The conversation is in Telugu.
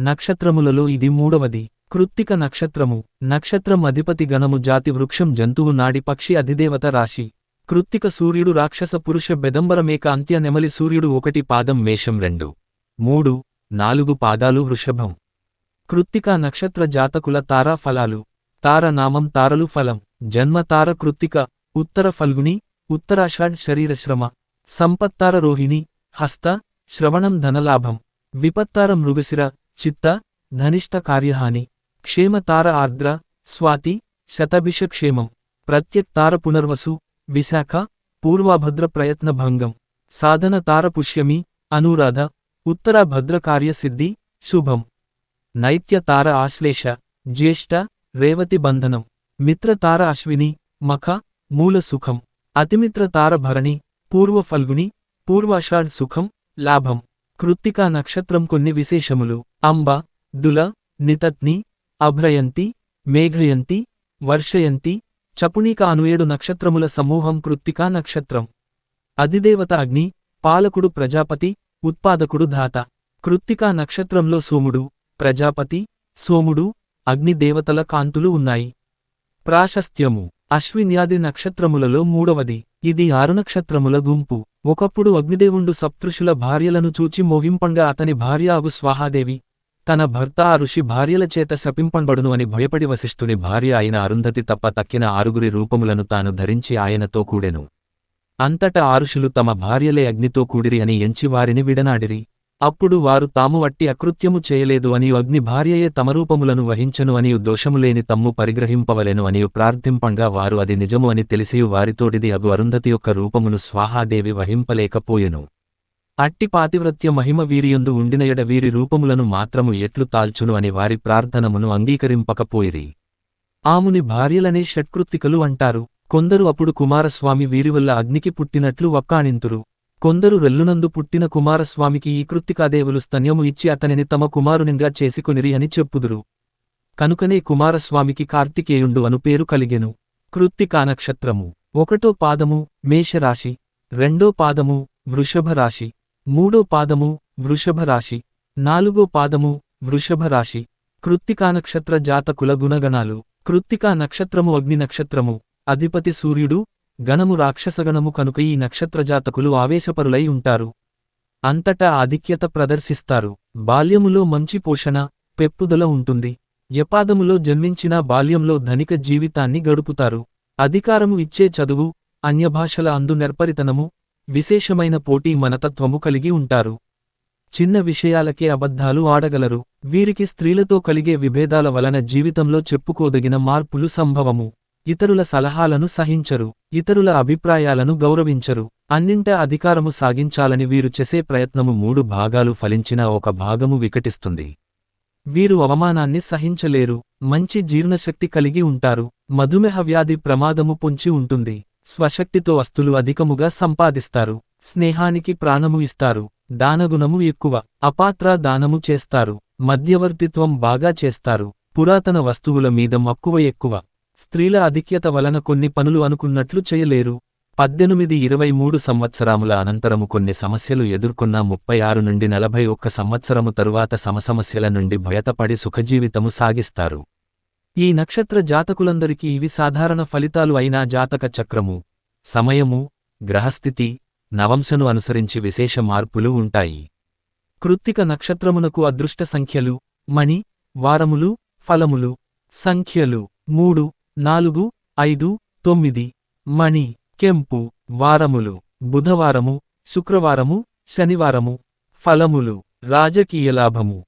నక్షత్రములలో ఇది మూడవది. కృత్తిక నక్షత్రము. నక్షత్రం అధిపతి గణము జాతి వృక్షం జంతువు నాడి పక్షి అధిదేవత రాశి. కృత్తిక సూర్యుడు రాక్షస పురుష బెదంబరమేక అంత్య నెమలి సూర్యుడు ఒకటి పాదం మేషం రెండు. మూడు నాలుగు పాదాలు వృషభం. కృత్తిక నక్షత్ర జాతకుల తారా ఫలాలు. తార నామం తారలు ఫలం. జన్మ తార కృత్తిక. ఉత్తర ఫల్గుని ఉత్తరాషాఢ్ శరీరశ్రమ. సంపత్తార రోహిణి. హస్త శ్రవణం ధనలాభం. విపత్తార మృగశిర. చిత్త ధనిష్ట కార్యహాని క్షేమతార ఆర్ద్ర స్వాతి శతభిష క్షేమం ప్రత్యక్తార పునర్వసు విశాఖ పూర్వాభద్ర ప్రయత్న భంగం సాధన తార పుష్యమి అనురాధ ఉత్తర భద్ర కార్యసిద్ధి శుభం. నైత్యతార ఆశ్లేష జ్యేష్ఠ రేవతి బంధనం మిత్రతార అశ్విని మఖ మూల సుఖం అతిమిత్రతార భరణి పూర్వ ఫల్గుని పూర్వాషాఢ్ సుఖం లాభం. కృత్తికా నక్షత్రం కొన్ని విశేషములు. అంబ దుల నితత్ని అభ్రయంతి మేఘయంతి వర్షయంతి చపునీక ఏడు నక్షత్రముల సమూహం కృత్తికా నక్షత్రం. అధిదేవత అగ్ని పాలకుడు ప్రజాపతి ఉత్పాదకుడు ధాత కృత్తికా నక్షత్రంలో సోముడు ప్రజాపతి సోముడు అగ్నిదేవతల కాంతులు ఉన్నాయి. ప్రాశస్త్యము. అశ్విన్యాది నక్షత్రములలో మూడవది. ఇది ఆరు నక్షత్రముల గుంపు. ఒకప్పుడు అగ్నిదేవుండు సప్తృషుల భార్యలను చూచి మోహింపంగా అతని భార్య అగు స్వాహాదేవి. తన భర్త ఆ ఋషి భార్యల చేత శపింపంబడును అని భయపడి వశిష్ఠుని భార్య అయిన అరుంధతి తప్ప తక్కిన ఆరుగురి రూపములను తాను ధరించి ఆయనతో కూడెను. అంతటా ఆరుషులు తమ భార్యలే అగ్నితో కూడిరి అని ఎంచి వారిని విడనాడిరి. అప్పుడు వారు తాము వట్టి అకృత్యము చేయలేదు అనియు అగ్ని భార్యయే తమరూపములను వహించను అనియు దోషములేని తమ్ము పరిగ్రహింపవలెను అనియు ప్రార్థింపంగా వారు అది నిజము అని తెలిసియు వారితోడిది అగు అరుంధతి యొక్క రూపమును స్వాహాదేవి వహింపలేకపోయెను. అట్టి పాతివ్రత్య మహిమ వీరియందు ఉండినయడ వీరి రూపములను మాత్రము ఎట్లు తాల్చును అని వారి ప్రార్థనమును అంగీకరింపకపోయిరి. ఆముని భార్యలనే షట్కృత్తికలు అంటారు. కొందరు అప్పుడు కుమారస్వామి వీరివల్ల అగ్నికి పుట్టినట్లు వక్కాణింతురు. కొందరు రెల్లునందు పుట్టిన కుమారస్వామికి ఈ కృత్తికాదేవులు స్తన్యము ఇచ్చి అతనిని తమ కుమారునిగా చేసుకొనిరి అని చెప్పుదురు. కనుకనే కుమారస్వామికి కార్తికేయుండు అను పేరు కలిగెను. కృత్తికా నక్షత్రము ఒకటో పాదము మేషరాశి. రెండో పాదము వృషభరాశి. మూడో పాదము వృషభరాశి. నాలుగో పాదము వృషభరాశి. కృత్తికా నక్షత్ర జాతకుల గుణగణాలు. కృత్తికా నక్షత్రము అగ్ని నక్షత్రము అధిపతి సూర్యుడు గణము రాక్షసగణము కనుక ఈ నక్షత్రజాతకులు ఆవేశపరులై ఉంటారు. అంతటా ఆధిక్యత ప్రదర్శిస్తారు. బాల్యములో మంచి పోషణ పెప్పుదల ఉంటుంది. యపాదములో జన్మించిన బాల్యంలో ధనిక జీవితాన్ని గడుపుతారు. అధికారము ఇచ్చే చదువు అన్యభాషల అందు నెర్పరితనము విశేషమైన పోటీ మనతత్వము కలిగి ఉంటారు. చిన్న విషయాలకే అబద్ధాలు ఆడగలరు. వీరికి స్త్రీలతో కలిగే విభేదాల వలన జీవితంలో చెప్పుకోదగిన మార్పులు సంభవము. ఇతరుల సలహాలను సహించరు ఇతరుల అభిప్రాయాలను గౌరవించరు. అన్నింట అధికారము సాగించాలని వీరు చేసే ప్రయత్నము మూడు భాగాలు ఫలించిన ఒక భాగము వికటిస్తుంది. వీరు అవమానాన్ని సహించలేరు మంచి జీర్ణశక్తి కలిగి ఉంటారు మధుమేహ వ్యాధి ప్రమాదము పొంచి ఉంటుంది. స్వశక్తితో వస్తులు అధికముగా సంపాదిస్తారు స్నేహానికి ప్రాణము ఇస్తారు దానగుణము ఎక్కువ అపాత్ర దానము చేస్తారు మధ్యవర్తిత్వం బాగా చేస్తారు పురాతన వస్తువుల మీద మక్కువ ఎక్కువ. స్త్రీల అధిక్యత వలన కొన్ని పనులు అనుకున్నట్లు చేయలేరు. పద్దెనిమిది ఇరవై మూడు సంవత్సరాముల అనంతరము కొన్ని సమస్యలు ఎదుర్కొన్న ముప్పై ఆరు నుండి నలభై ఒక్క సంవత్సరము తరువాత సమసమస్యల నుండి భయతపడి సుఖజీవితము సాగిస్తారు. ఈ నక్షత్ర జాతకులందరికీ ఇవి సాధారణ ఫలితాలు అయినా జాతక చక్రము సమయము గ్రహస్థితి నవంశను అనుసరించి విశేష మార్పులు ఉంటాయి. కృత్తిక నక్షత్రమునకు అదృష్ట సంఖ్యలు మణి వారములు ఫలములు సంఖ్యలు మూడు నాలుగు ఐదు తొమ్మిది మణి కెంపు వారములు బుధవారము శుక్రవారము శనివారము ఫలములు రాజకీయ లాభము.